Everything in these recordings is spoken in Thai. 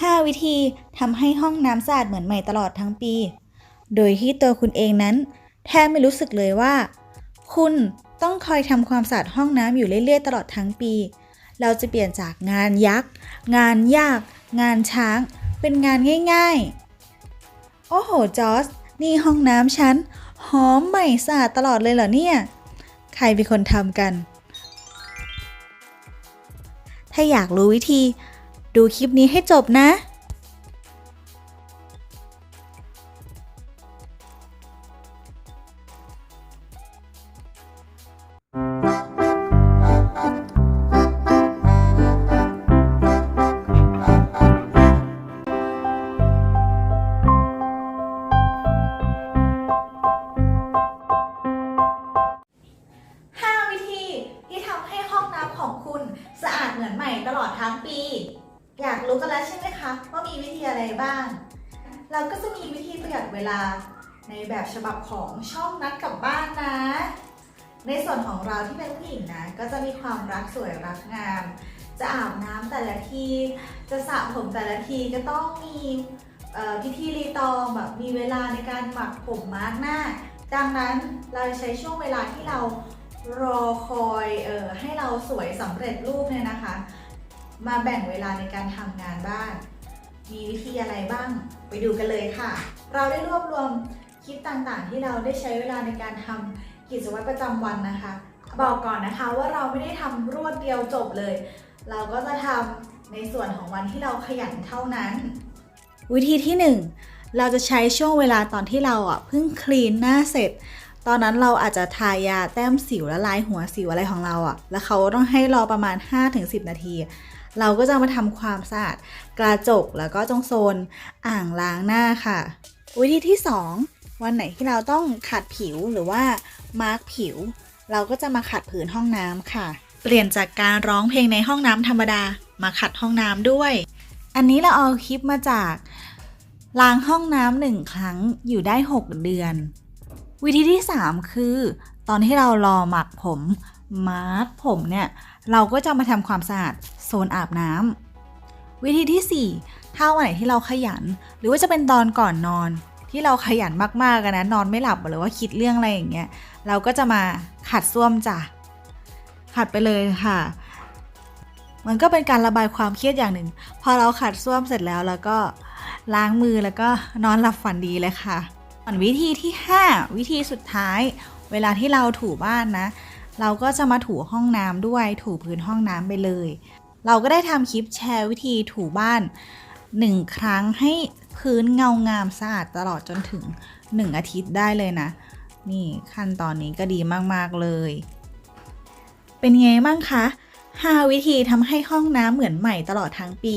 5 วิธีทำให้ห้องน้ำสะอาดเหมือนใหม่ตลอดทั้งปี โดยที่ตัวคุณเองนั้น แทบไม่รู้สึกเลยว่า คุณต้องคอยทำความสะอาดห้องน้ำอยู่เรื่อยๆ ตลอดทั้งปี เราจะเปลี่ยนจากงานยักษ์ งานยาก งานช้าง เป็นงานง่าย ๆ โอ้โห จอส นี่ห้องน้ำฉันหอมใหม่สะอาดตลอดเลยเหรอเนี่ย ใครเป็นคนทำกัน ถ้าอยากรู้วิธี ดูคลิปนี้ให้จบนะ 5 วิธีที่ทำให้ห้องน้ำของคุณสะอาดเหมือนใหม่ตลอดทั้งปี อยากรู้กันแล้วใช่ไหมคะว่ามีวิธีอะไรบ้าง เราก็จะมีวิธีประหยัดเวลาในแบบฉบับของช่องนัดกลับบ้านนะ ในส่วนของเราที่เป็นผู้หญิงนะ ก็จะมีความรักสวยรักงาม จะอาบน้ำแต่ละที จะสระผมแต่ละทีก็ต้องมีพิธีรีตองแบบมีเวลาในการหมักผมมาร์กหน้า ดังนั้นเราใช้ช่วงเวลาที่เรารอคอยออให้เราสวยสำเร็จรูปเนี่ยนะคะ มาแบ่งเวลาในการทำงานบ้าน มีวิธีอะไรบ้าง ไปดูกันเลยค่ะ เราได้รวบรวมคลิปต่างๆ ที่เราได้ใช้เวลาในการทำกิจวัตรประจำวันนะคะ บอกก่อนนะคะว่าเราไม่ได้ทำรวดเดียวจบเลย เราก็จะทำในส่วนของวันที่เราขยันเท่านั้น วิธีที่หนึ่งเราจะใช้ช่วงเวลาตอนที่เราอะเพิ่งคลีนหน้าเสร็จตอนนั้นเราอาจจะทายาแต้มสิวและลายหัวสิวอะไรของเราอะ แล้วเขาต้องให้รอประมาณ 5-10 นาที เราก็จะมาทำความสะอาดกระจกแล้วก็ตรงโซนอ่างล้างหน้าค่ะ วิธีที่ 2 วันไหนที่เราต้องขัดผิวหรือว่ามาร์กผิว เราก็จะมาขัดผืนห้องน้ำค่ะ เปลี่ยนจากการร้องเพลงในห้องน้ำธรรมดามาขัดห้องน้ำด้วย อันนี้เราเอาคลิปมาจากล้างห้องน้ำหนึ่งครั้งอยู่ได้ 6 เดือน วิธีที่ 3 คือ ตอนที่เรารอหมักผม มาร์กผมเนี่ย เราก็จะมาทำความสะอาดโซนอาบน้ำวิธีที่ 4 ถ้าวันไหนที่เราขยัน หรือว่าจะเป็นตอนก่อนนอน ที่เราขยันมากๆกันนะนอนไม่หลับหรือว่าคิดเรื่องอะไรอย่างเงี้ยเราก็จะมาขัดส้วมจ้ะขัดไปเลยค่ะ มันก็เป็นการระบายความเครียดอย่างหนึ่ง พอเราขัดส้วมเสร็จแล้วแล้วก็ล้างมือแล้วก็นอนหลับฝันดีเลยค่ะส่วนวิธีที่ 5 วิธีสุดท้าย เวลาที่เราถูบ้านนะ เราก็จะมาถูห้องน้ำด้วยถูพื้นห้องน้ำไปเลย เราก็ได้ทำคลิปแชร์วิธีถูบ้าน1ครั้งให้พื้นเงางามสะอาดตลอดจนถึง 1 อาทิตย์ได้เลยนะ นี่ขั้นตอนนี้ก็ดีมากๆเลย เป็นไงบ้างคะ 5 วิธีทำให้ห้องน้ำเหมือนใหม่ตลอดทั้งปี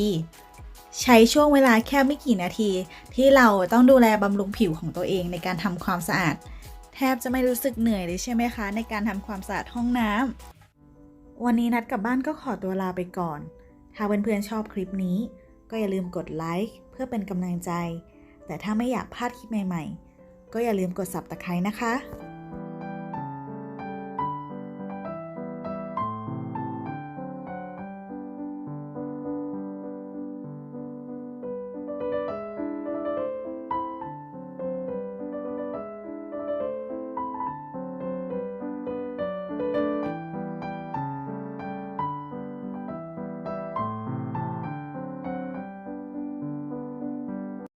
ใช้ช่วงเวลาแค่ไม่กี่นาที ที่เราต้องดูแลบำรุงผิวของตัวเองในการทำความสะอาด แทบจะไม่รู้สึกเหนื่อยเลยใช่ไหมคะ ในการทำความสะอาดห้องน้ำวันนี้นัดกลับบ้านก็ขอตัวลาไปก่อน ถ้าเพื่อนๆชอบคลิปนี้ ก็อย่าลืมกดไลค์เพื่อเป็นกำลังใจ แต่ถ้าไม่อยากพลาดคลิปใหม่ ๆ ก็อย่าลืมกด subscribe นะคะ